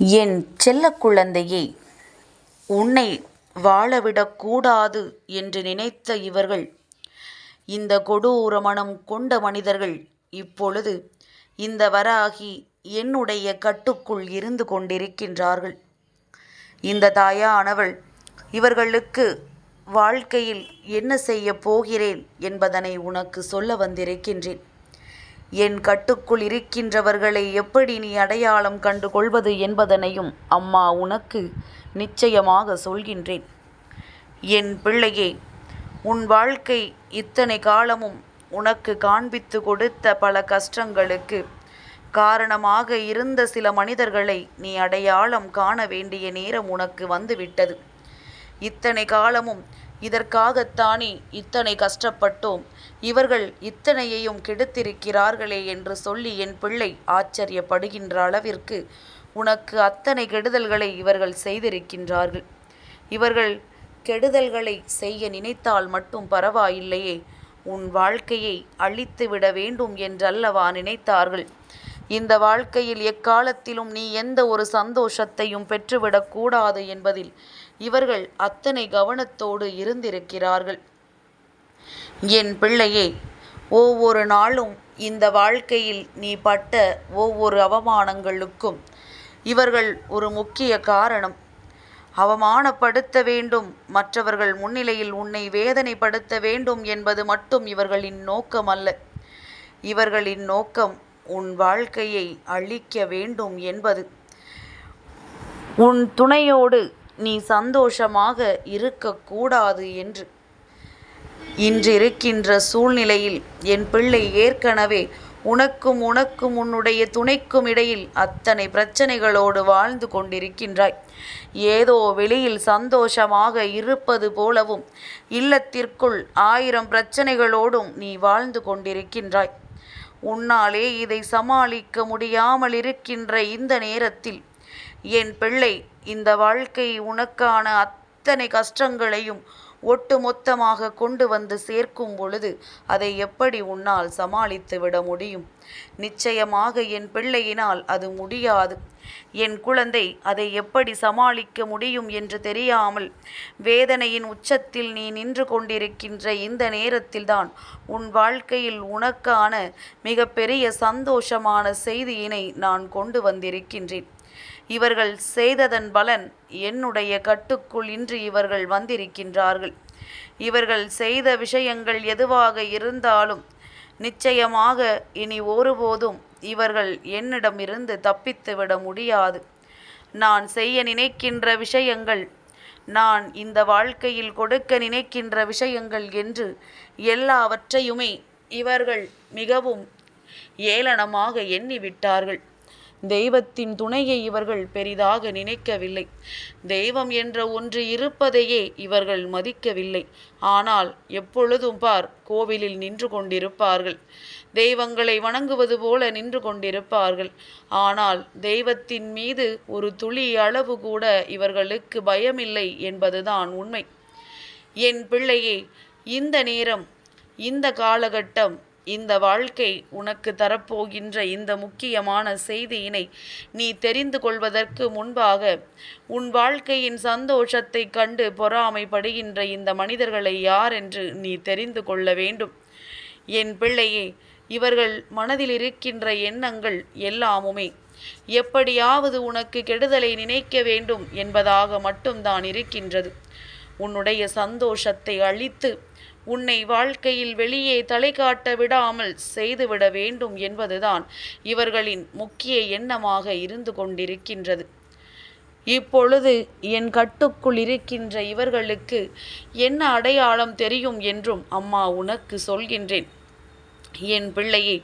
என் செல்ல குழந்தையே உன்னை வாழவிடக்கூடாது என்று நினைத்த இவர்கள் இந்த கொடூர மனம் கொண்ட மனிதர்கள் இப்பொழுது இந்த வராகி என்னுடைய கட்டுக்குள் இருந்து கொண்டிருக்கின்றார்கள். இந்த தாயானவள் இவர்களுக்கு வாழ்க்கையில் என்ன செய்யப் போகிறேன் என்பதனை உனக்கு சொல்ல வந்திருக்கின்றேன். என் கட்டுக்குள் இருக்கின்றவர்களை எப்படி நீ அடையாளம் கண்டு கொள்வது என்பதனையும் அம்மா உனக்கு நிச்சயமாக சொல்கின்றேன். என் பிள்ளையே உன் வாழ்க்கை இத்தனை காலமும் உனக்கு காண்பித்து கொடுத்த பல கஷ்டங்களுக்கு காரணமாக இருந்த சில மனிதர்களை நீ அடையாளம் காண வேண்டிய நேரம் உனக்கு வந்துவிட்டது. இத்தனை காலமும் இதற்காகத்தானே இத்தனை கஷ்டப்பட்டோம். இவர்கள் இத்தனையையும் கெடுத்திருக்கிறார்களே என்று சொல்லி என் பிள்ளை ஆச்சரியப்படுகின்ற அளவிற்கு உனக்கு அத்தனை கெடுதல்களை இவர்கள் செய்திருக்கின்றார்கள். இவர்கள் கெடுதல்களை செய்ய நினைத்தால் மட்டும் பரவாயில்லையே உன் வாழ்க்கையை அழித்து விட வேண்டும் என்றல்லவா நினைத்தார்கள். இந்த வாழ்க்கையில் எக்காலத்திலும் நீ எந்த ஒரு சந்தோஷத்தையும் பெற்றுவிடக்கூடாது என்பதில் இவர்கள் அத்தனை கவனத்தோடு இருந்திருக்கிறார்கள். என் பிள்ளையே ஒவ்வொரு நாளும் இந்த வாழ்க்கையில் நீ பட்ட ஒவ்வொரு அவமானங்களுக்கும் இவர்கள் ஒரு முக்கிய காரணம். அவமானப்படுத்த வேண்டும் மற்றவர்கள் முன்னிலையில் உன்னை வேதனைப்படுத்த வேண்டும் என்பது மட்டும் இவர்களின் நோக்கம் அல்ல இவர்களின் நோக்கம் உன் வாழ்க்கையை அழிக்க வேண்டும் என்பது. உன் துணையோடு நீ சந்தோஷமாக இருக்கக்கூடாது என்று. இன்றிருக்கின்ற சூழ்நிலையில் என் பிள்ளை ஏற்கனவே உனக்கும் உனக்கும் உன்னுடைய துணைக்கும் இடையில் அத்தனை பிரச்சனைகளோடு வாழ்ந்து கொண்டிருக்கின்றாய். ஏதோ வெளியில் சந்தோஷமாக இருப்பது போலவும் இல்லத்திற்குள் ஆயிரம் பிரச்சனைகளோடும் நீ வாழ்ந்து கொண்டிருக்கின்றாய். உன்னாலே இதை சமாளிக்க முடியாமல் இருக்கின்ற இந்த நேரத்தில் என் பிள்ளை இந்த வாழ்க்கை உனக்கான அத்தனை கஷ்டங்களையும் ஒட்டு மொத்தமாக கொண்டு வந்து சேர்க்கும் பொழுது அதை எப்படி உன்னால் சமாளித்து விட முடியும்? நிச்சயமாக என் பிள்ளையினால் அது முடியாது. என் குழந்தை அதை எப்படி சமாளிக்க முடியும் என்று தெரியாமல் வேதனையின் உச்சத்தில் நீ நின்று கொண்டிருக்கின்ற இந்த நேரத்தில்தான் உன் வாழ்க்கையில் உனக்கான மிகப்பெரிய சந்தோஷமான செய்தியினை நான் கொண்டு வந்திருக்கின்றேன். இவர்கள் செய்ததன் பலன் என்னுடைய கட்டுக்குள் இன்று இவர்கள் வந்திருக்கின்றார்கள். இவர்கள் செய்த விஷயங்கள் எதுவாக இருந்தாலும் நிச்சயமாக இனி ஒருபோதும் இவர்கள் என்னிடமிருந்து தப்பித்துவிட முடியாது. நான் செய்ய நினைக்கின்ற விஷயங்கள் நான் இந்த வாழ்க்கையில் கொடுக்க நினைக்கின்ற விஷயங்கள் என்று எல்லாவற்றையுமே இவர்கள் மிகவும் ஏளனமாக எண்ணிவிட்டார்கள். தெய்வத்தின் துணையை இவர்கள் பெரிதாக நினைக்கவில்லை. தெய்வம் என்ற ஒன்று இருப்பதையே இவர்கள் மதிக்கவில்லை. ஆனால் எப்பொழுதும் பார் கோவிலில் நின்று கொண்டிருப்பார்கள். தெய்வங்களை வணங்குவது போல நின்று கொண்டிருப்பார்கள். ஆனால் தெய்வத்தின் மீது ஒரு துளி அளவு கூட இவர்களுக்கு பயமில்லை என்பதுதான் உண்மை. என் பிள்ளையே இந்த நேரம் இந்த காலகட்டம் இந்த வாழ்க்கை உனக்கு தரப்போகின்ற இந்த முக்கியமான செய்தியினை நீ தெரிந்து கொள்வதற்கு முன்பாக உன் வாழ்க்கையின் சந்தோஷத்தை கண்டு பொறாமைப்படுகின்ற இந்த மனிதர்களை யார் என்று நீ தெரிந்து கொள்ள வேண்டும். என் பிள்ளையே இவர்கள் மனதில் இருக்கின்ற எண்ணங்கள் எல்லாமுமே எப்படியாவது உனக்கு கெடுதலை நினைக்க வேண்டும் என்பதாக மட்டும்தான் இருக்கின்றது. உன்னுடைய சந்தோஷத்தை அழித்து உன்னை வாழ்க்கையில் வெளியே தலை காட்ட விடாமல் செய்துவிட வேண்டும் என்பதுதான் இவர்களின் முக்கிய எண்ணமாக இருந்து கொண்டிருக்கின்றது. இப்பொழுது என் கட்டுக்குள் இருக்கின்ற இவர்களுக்கு என்ன அடையாளம் தெரியும் என்றும் அம்மா உனக்கு சொல்கின்றேன். என் பிள்ளையே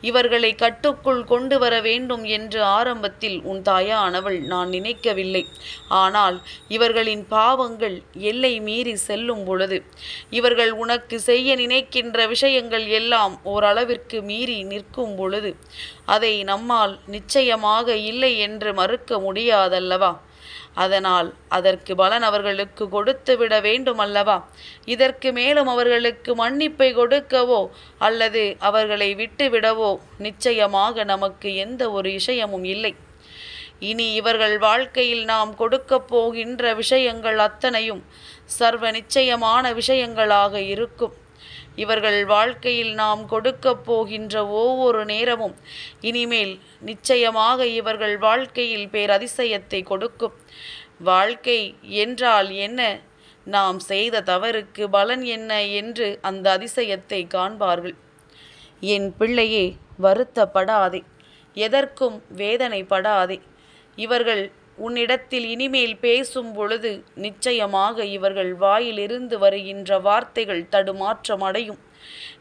இவர்களை கட்டுக்குள் கொண்டு வர வேண்டும் என்று ஆரம்பத்தில் உன் தாயானவள் நான் நினைக்கவில்லை. ஆனால் இவர்களின் பாவங்கள் எல்லை மீறி செல்லும் பொழுது இவர்கள் உனக்கு செய்ய நினைக்கின்ற விஷயங்கள் எல்லாம் ஓரளவிற்கு மீறி நிற்கும் பொழுது அதை நம்மால் நிச்சயமாக இல்லை என்று மறுக்க முடியாதல்லவா? அதனால் அதற்கு பலன் அவர்களுக்கு கொடுத்து விட வேண்டும் அல்லவா இதற்கு மேலும் அவர்களுக்கு மன்னிப்பை கொடுக்கவோ அல்லது அவர்களை விட்டு விடவோ நிச்சயமாக நமக்கு எந்த ஒரு விஷயமும் இல்லை. இனி இவர்கள் வாழ்க்கையில் நாம் கொடுக்கப் போகின்ற விஷயங்கள் அத்தனையும் சர்வ நிச்சயமான விஷயங்களாக இருக்கும். இவர்கள் வாழ்க்கையில் நாம் கொடுக்கப் போகின்ற ஒவ்வொரு நேரமும் இனிமேல் நிச்சயமாக இவர்கள் வாழ்க்கையில் பேரதிசயத்தை கொடுக்கும். வாழ்க்கை என்றால் என்ன? நாம் செய்த தவறுக்கு பலன் என்ன என்று அந்த அதிசயத்தை காண்பார்கள். என் பிள்ளையே வருத்தப்படாதே. எதற்கும் வேதனைப்படாதே. இவர்கள் உன்னிடத்தில் இனிமேல் பேசும் பொழுது நிச்சயமாக இவர்கள் வாயிலிருந்து வருகின்ற வார்த்தைகள் தடுமாற்றம் அடையும்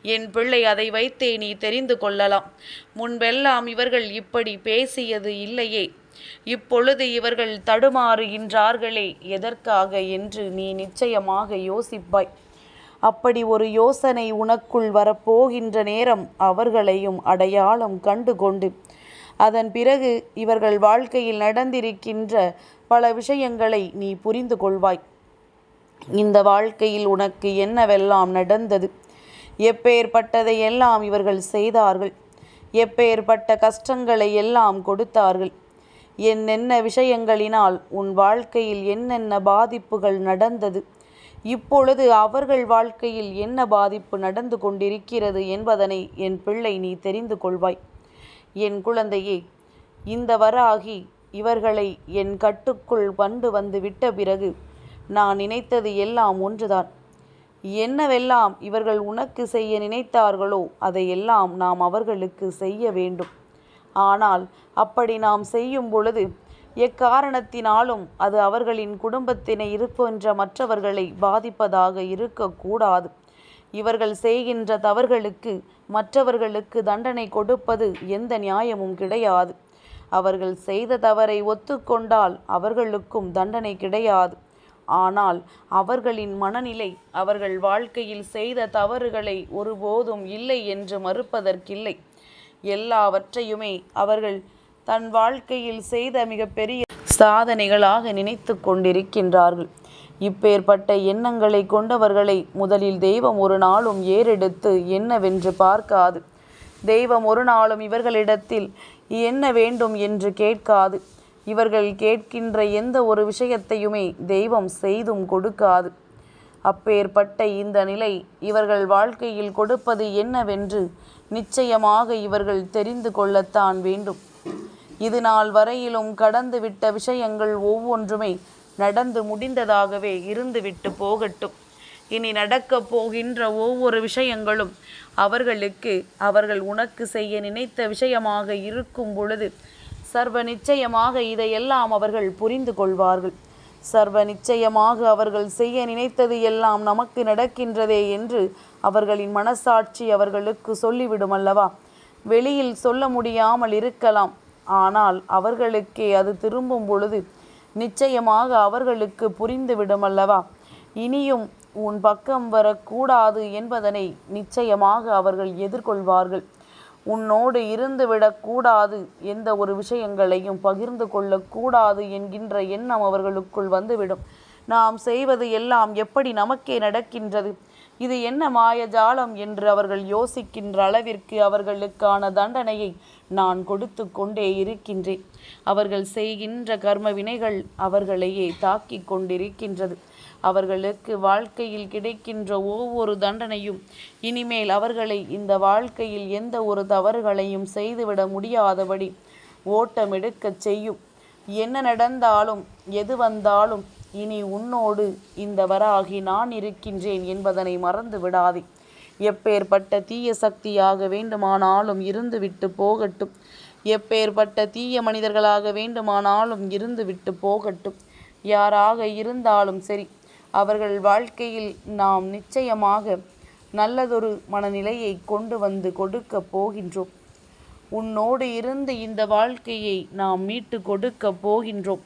என் பிள்ளை அதை வைத்தே நீ தெரிந்து கொள்ளலாம். முன்பெல்லாம் இவர்கள் இப்படி பேசியது இல்லையே. இப்பொழுது இவர்கள் தடுமாறுகின்றார்களே எதற்காக என்று நீ நிச்சயமாக யோசிப்பாய். அப்படி ஒரு யோசனை உனக்குள் வரப்போகின்ற நேரம் அவர்களையும் அடையாளம் கண்டு கொண்டு அதன் பிறகு இவர்கள் வாழ்க்கையில் நடந்திருக்கின்ற பல விஷயங்களை நீ புரிந்து கொள்வாய். இந்த வாழ்க்கையில் உனக்கு என்னவெல்லாம் நடந்தது? எப்பேற்பட்டதை எல்லாம் இவர்கள் செய்தார்கள்? எப்பேற்பட்ட கஷ்டங்களை எல்லாம் கொடுத்தார்கள்? என்னென்ன விஷயங்களினால் உன் வாழ்க்கையில் என்னென்ன பாதிப்புகள் நடந்தது? இப்பொழுது அவர்கள் வாழ்க்கையில் என்ன பாதிப்பு நடந்து கொண்டிருக்கிறது என்பதனை என் பிள்ளை நீ தெரிந்து கொள்வாய். என் குழந்தையே இந்த வராகி இவர்களை என் கட்டுக்குள் கொண்டு வந்து விட்ட பிறகு நான் நினைத்தது எல்லாம் ஒன்றுதான். என்னவெல்லாம் இவர்கள் உனக்கு செய்ய நினைத்தார்களோ அதையெல்லாம் நாம் அவர்களுக்கு செய்ய வேண்டும். ஆனால் அப்படி நாம் செய்யும் பொழுது எக்காரணத்தினாலும் அது அவர்களின் குடும்பத்தினை இருக்கின்ற மற்றவர்களை பாதிப்பதாக இருக்கக்கூடாது. இவர்கள் செய்கின்ற தவறுகளுக்கு மற்றவர்களுக்கு தண்டனை கொடுப்பது எந்த நியாயமும் கிடையாது. அவர்கள் செய்த தவறை ஒத்துக்கொண்டால் அவர்களுக்கும் தண்டனை கிடையாது. ஆனால் அவர்களின் மனநிலை அவர்கள் வாழ்க்கையில் செய்த தவறுகளை ஒருபோதும் இல்லை என்று மறுப்பதற்கில்லை. எல்லாவற்றையுமே அவர்கள் தன் வாழ்க்கையில் செய்த மிகப்பெரிய சாதனைகளாக நினைத்து கொண்டிருக்கின்றார்கள். இப்பேற்பட்ட எண்ணங்களை கொண்டவர்களை முதலில் தெய்வம் ஒரு நாளும் ஏறெடுத்து என்னவென்று பார்க்காது. தெய்வம் ஒரு நாளும் இவர்களிடத்தில் என்ன வேண்டும் என்று கேட்காது. இவர்கள் கேட்கின்ற எந்த ஒரு விஷயத்தையுமே தெய்வம் செய்தும் கொடுக்காது. அப்பேற்பட்ட இந்த நிலை இவர்கள் வாழ்க்கையில் கொடுப்பது என்னவென்று நிச்சயமாக இவர்கள் தெரிந்து கொள்ளத்தான் வேண்டும். இது நாள் வரையிலும் கடந்துவிட்ட விஷயங்கள் ஒவ்வொன்றுமே நடந்து முடிந்ததாகவே இருந்துவிட்டு போகட்டும். இனி நடக்கப் போகின்ற ஒவ்வொரு விஷயங்களும் அவர்களுக்கு அவர்கள் உனக்கு செய்ய நினைத்த விஷயமாக இருக்கும் பொழுது சர்வ நிச்சயமாக இதையெல்லாம் அவர்கள் புரிந்து கொள்வார்கள். சர்வ நிச்சயமாக அவர்கள் செய்ய நினைத்தது எல்லாம் நமக்கு நடக்கின்றதே என்று அவர்களின் மனசாட்சி அவர்களுக்கு சொல்லிவிடும் அல்லவா? வெளியில் சொல்ல முடியாமல் இருக்கலாம். ஆனால் அவர்களுக்கே அது திரும்பும் பொழுது நிச்சயமாக அவர்களுக்கு புரிந்துவிடும் அல்லவா இனியும் உன் பக்கம் வரக்கூடாது என்பதனை நிச்சயமாக அவர்கள் எதிர்கொள்வார்கள். உன்னோடு இருந்துவிடக்கூடாது எந்த ஒரு விஷயங்களையும் பகிர்ந்து கொள்ளக்கூடாது என்கின்ற எண்ணம் அவர்களுக்குள் வந்துவிடும். நாம் செய்வது எல்லாம் எப்படி நமக்கே நடக்கின்றது? இது என்ன மாயஜாலம் என்று அவர்கள் யோசிக்கின்ற அளவிற்கு அவர்களுக்கான தண்டனையை நான் கொடுத்து கொண்டே இருக்கின்றேன். அவர்கள் செய்கின்ற கர்ம வினைகள் அவர்களையே தாக்கி கொண்டிருக்கின்றது. அவர்களுக்கு வாழ்க்கையில் கிடைக்கின்ற ஒவ்வொரு தண்டனையும் இனிமேல் அவர்களை இந்த வாழ்க்கையில் எந்த ஒரு தவறுகளையும் செய்துவிட முடியாதபடி ஓட்டமெடுக்கச் செய்யும். என்ன நடந்தாலும் எது வந்தாலும் இனி உன்னோடு இந்த வராகி நான் இருக்கின்றேன் என்பதனை மறந்து விடாதே. எப்பேற்பட்ட தீய சக்தியாக வேண்டுமானாலும் இருந்துவிட்டு போகட்டும். எப்பேற்பட்ட தீய மனிதர்களாக வேண்டுமானாலும் இருந்துவிட்டு போகட்டும். யாராக இருந்தாலும் சரி அவர்கள் வாழ்க்கையில் நாம் நிச்சயமாக நல்லதொரு மனநிலையை கொண்டு வந்து கொடுக்க போகின்றோம். உன்னோடு இருந்து இந்த வாழ்க்கையை நாம் மீட்டு கொடுக்க போகின்றோம்.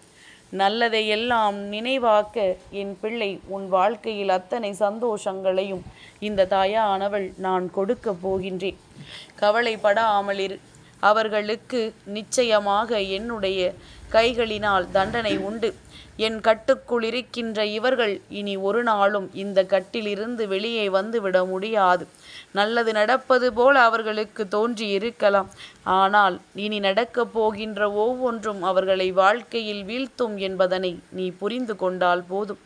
நல்லதையெல்லாம் நினைவாக்க என் பிள்ளை உன் வாழ்க்கையில் அத்தனை சந்தோஷங்களையும் இந்த தாயானவள் நான் கொடுக்க போகின்றேன். கவலைப்படாமல் இரு. அவர்களுக்கு நிச்சயமாக என்னுடைய கைகளினால் தண்டனை உண்டு. என் கட்டுக்குள் இருக்கின்ற இவர்கள் இனி ஒரு நாளும் இந்த கட்டிலிருந்து வெளியே வந்துவிட முடியாது. நல்லது நடப்பது போல் அவர்களுக்கு தோன்றி இருக்கலாம் ஆனால் இனி நடக்கப் போகின்ற ஒவ்வொன்றும் அவர்களை வாழ்க்கையில் வீழ்த்தும் என்பதனை நீ புரிந்து கொண்டால் போதும்.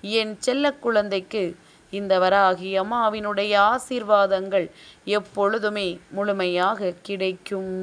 என் செல்ல குழந்தைக்கு இந்த வராகி அம்மாவினுடைய ஆசீர்வாதங்கள் எப்பொழுதுமே முழுமையாக கிடைக்கும்.